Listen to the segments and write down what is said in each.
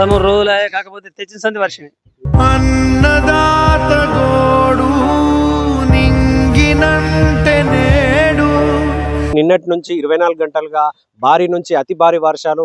పదమూడు రోజులు కాకపోతే తెచ్చిన సంది వర్షమే. నిన్నటి నుంచి ఇరవై నాలుగు గంటలుగా భారీ నుంచి అతి భారీ వర్షాలు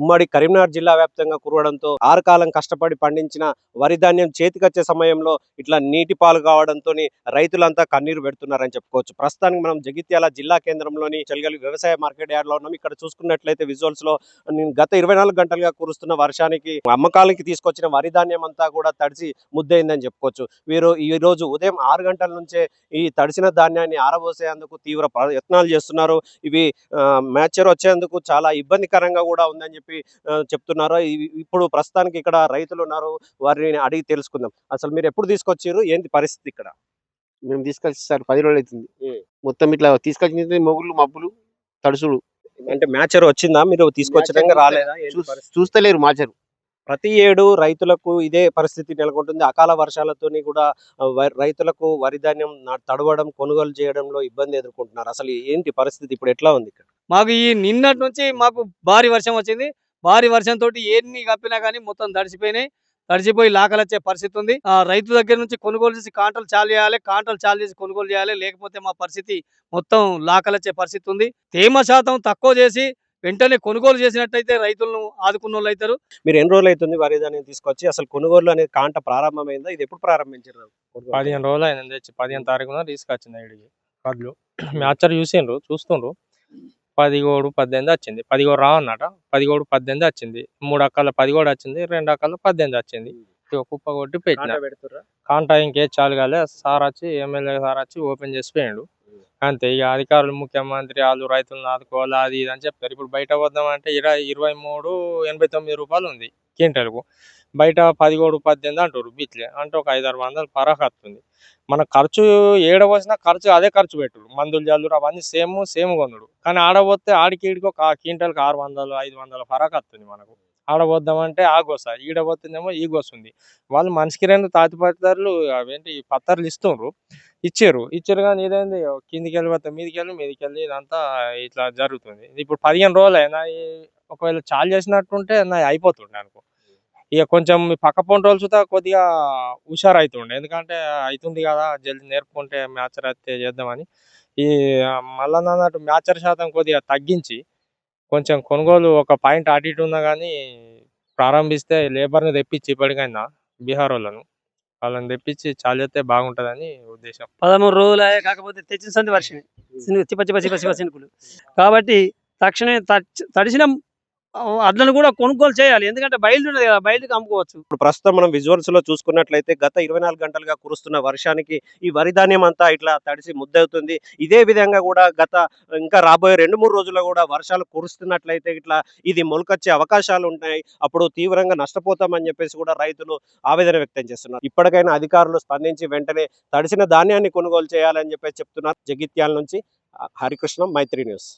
ఉమ్మడి కరీంనగర్ జిల్లా వ్యాప్తంగా కురవడంతో ఆరు కాలం కష్టపడి పండించిన వరి ధాన్యం చేతికొచ్చే సమయంలో ఇట్లా నీటి పాలు కావడంతో రైతులంతా కన్నీరు పెడుతున్నారని చెప్పుకోవచ్చు. ప్రస్తుతానికి మనం జగిత్యాల జిల్లా కేంద్రంలోని చెలగలి వ్యవసాయ మార్కెట్ యార్డ్లో ఉన్నాం. ఇక్కడ చూసుకున్నట్లయితే విజువల్స్లో నేను గత ఇరవై నాలుగు గంటలుగా కురుస్తున్న వర్షానికి అమ్మకాలకి తీసుకొచ్చిన వరి ధాన్యం అంతా కూడా తడిసి ముద్దయిందని చెప్పుకోవచ్చు. వీరు ఈ రోజు ఉదయం ఆరు గంటల నుంచే ఈ తడిసిన ధాన్యాన్ని ఆరబోసేందుకు తీవ్ర ప్రయత్నాలు చేస్తున్నారు. ఇవి మ్యాచర్ వచ్చేందుకు చాలా ఇబ్బందికరంగా కూడా ఉందని చెప్పి చెప్తున్నారు. ఇప్పుడు ప్రస్తుతానికి ఇక్కడ రైతులు ఉన్నారు. వారిని అడిగి తెలుసుకుందాం. అసలు మీరు ఎప్పుడు తీసుకొచ్చారు ఏంటి పరిస్థితి ఇక్కడ? మేము తీసుకొచ్చి సార్ పది రోజులు అవుతుంది. మొత్తం ఇట్లా తీసుకొచ్చిన మొగుళ్ళు మబ్బులు తడుసుడు అంటే మ్యాచర్ వచ్చిందా? మీరు తీసుకొచ్చడానికి మ్యాచర్ రాలేదా? చూస్తలేరు మాచరు ప్రతి ఏడు రైతులకు ఇదే పరిస్థితి నెలకొంటుంది. అకాల వర్షాలతోని కూడా రైతులకు వరి ధాన్యం తడవడం కొనుగోలు చేయడంలో ఇబ్బంది ఎదుర్కొంటున్నారు. అసలు ఏంటి పరిస్థితి? ఇప్పుడు ఎట్లా ఉంది ఇక్కడ? మాకు ఈ నిన్నటి నుంచి మాకు భారీ వర్షం వచ్చింది. భారీ వర్షంతో ఎన్ని కప్పినా కానీ మొత్తం తడిసిపోయినాయి. తడిచిపోయి లాకలు వచ్చే పరిస్థితి ఉంది. ఆ రైతు దగ్గర నుంచి కొనుగోలు చేసి కాంటలు చాలు చేయాలి కాంటలు చాలు చేసి కొనుగోలు చేయాలి. లేకపోతే మా పరిస్థితి మొత్తం లాకలు వచ్చే పరిస్థితి ఉంది. తేమ శాతం తక్కువ చేసి వెంటనే కొనుగోలు చేసినట్టయితే రైతులను ఆదుకున్న వాళ్ళు అవుతారు. మీరు ఎన్ని రోజులు అవుతుంది వరి ధాన్యం తీసుకొచ్చి? అసలు కొనుగోలు అనేది కాంట ప్రారంభమైందా? ఇది ఎప్పుడు ప్రారంభించారు? పదిహేను రోజులు అయింది. తెచ్చి పదిహేను తారీఖున తీసుకొచ్చింది ఇడికి కడ్లు మ్యాచర్ చూసిండ్రు చూస్తుండ్రు. పదిగోడు పద్దెనిమిది వచ్చింది. పదిగోడు రా అన్నట. పదిగోడు పద్దెనిమిది వచ్చింది. మూడు అక్కల పదిగోడు వచ్చింది. రెండు అక్కల పద్దెనిమిది వచ్చింది. కుప్ప కొట్టి పెట్టిన? కాంటా ఇంకే చాలు కాలే. సార్ వచ్చి ఎమ్మెల్యే సార్ వచ్చి ఓపెన్ చేసి పోయిండు. అంతే ఇక అధికారులు ముఖ్యమంత్రి వాళ్ళు రైతులను ఆదుకోవాలి అది ఇది అని చెప్తారు. ఇప్పుడు బయట వద్దామంటే ఇరవై ఇరవై మూడు ఎనభై తొమ్మిది రూపాయలు ఉంది క్వింటల్కు. బయట పదిహేడు పద్దెనిమిది అంటారు బీచ్లే అంటే ఒక ఐదారు వందలు పరాకు వస్తుంది మన ఖర్చు ఏడ పోసినా ఖర్చు అదే ఖర్చు పెట్టుడు. మందులు జల్లుడు అవన్నీ సేమ్ సేమ్ కొనుడు. కానీ ఆడపోతే ఆడికి ఈడికి ఒక క్వింటల్కి ఆరు వందలు ఐదు వందల పరాకు వస్తుంది మనకు. ఆడబోద్దామంటే ఆ గోస ఈడ పోతుందేమో ఈ గోస ఉంది. వాళ్ళు మనిషికి రెండు తాతి అవేంటి పత్రాలు ఇస్తుండ్రు. ఇచ్చారు. ఇచ్చారు కానీ ఇదేంది కిందికి వెళ్ళిపోతాం మీదికి వెళ్ళి మీదికి వెళ్ళి ఇదంతా ఇట్లా జరుగుతుంది. ఇప్పుడు పదిహేను రోజులు అయినా ఒకవేళ చాలు చేసినట్టుంటే నా అయిపోతుండే అనుకో. ఇక కొంచెం పక్క పొంటి రోజులు చూస్తే కొద్దిగా హుషారు అవుతుండే ఎందుకంటే అవుతుంది కదా జల్దీ నేర్పుకుంటే మ్యాచర్ అయితే చేద్దామని. ఈ మళ్ళా అన్నట్టు మ్యాచర్ శాతం కొద్దిగా తగ్గించి కొంచెం కొనుగోలు ఒక పాయింట్ అటు ఇటు ఉన్నా కానీ ప్రారంభిస్తే లేబర్ని తెప్పించి ఇప్పటికైనా బీహార్ వాళ్ళను వాళ్ళని తెప్పించి చాలు చేస్తే బాగుంటుందని ఉద్దేశం. పదమూడు రోజులు అయ్యాయి కాకపోతే తెచ్చిన సంది వర్షమే. చిప్ప చిప్ప చిప్ప చినుకులు కాబట్టి తక్షణమే తడిసిన అడ్లను కూడా కొనుగోలు చేయాలి. ఎందుకంటే బయలుదేరదు కదా బయలుకి అమ్ముకోవచ్చు. ఇప్పుడు ప్రస్తుతం మనం విజువల్స్లో చూసుకున్నట్లయితే గత ఇరవై నాలుగు గంటలుగా కురుస్తున్న వర్షానికి ఈ వరి ధాన్యం అంతా ఇట్లా తడిసి ముద్దవుతుంది. ఇదే విధంగా కూడా గత ఇంకా రాబోయే రెండు మూడు రోజుల్లో కూడా వర్షాలు కురుస్తున్నట్లయితే ఇట్లా ఇది మొలకొచ్చే అవకాశాలు ఉంటాయి అప్పుడు తీవ్రంగా నష్టపోతామని చెప్పేసి కూడా రైతులు ఆవేదన వ్యక్తం చేస్తున్నారు. ఇప్పటికైనా అధికారులు స్పందించి వెంటనే తడిసిన ధాన్యాన్ని కొనుగోలు చేయాలని చెప్పేసి చెప్తున్నారు. జగిత్యాల నుంచి హరికృష్ణ మైత్రి న్యూస్.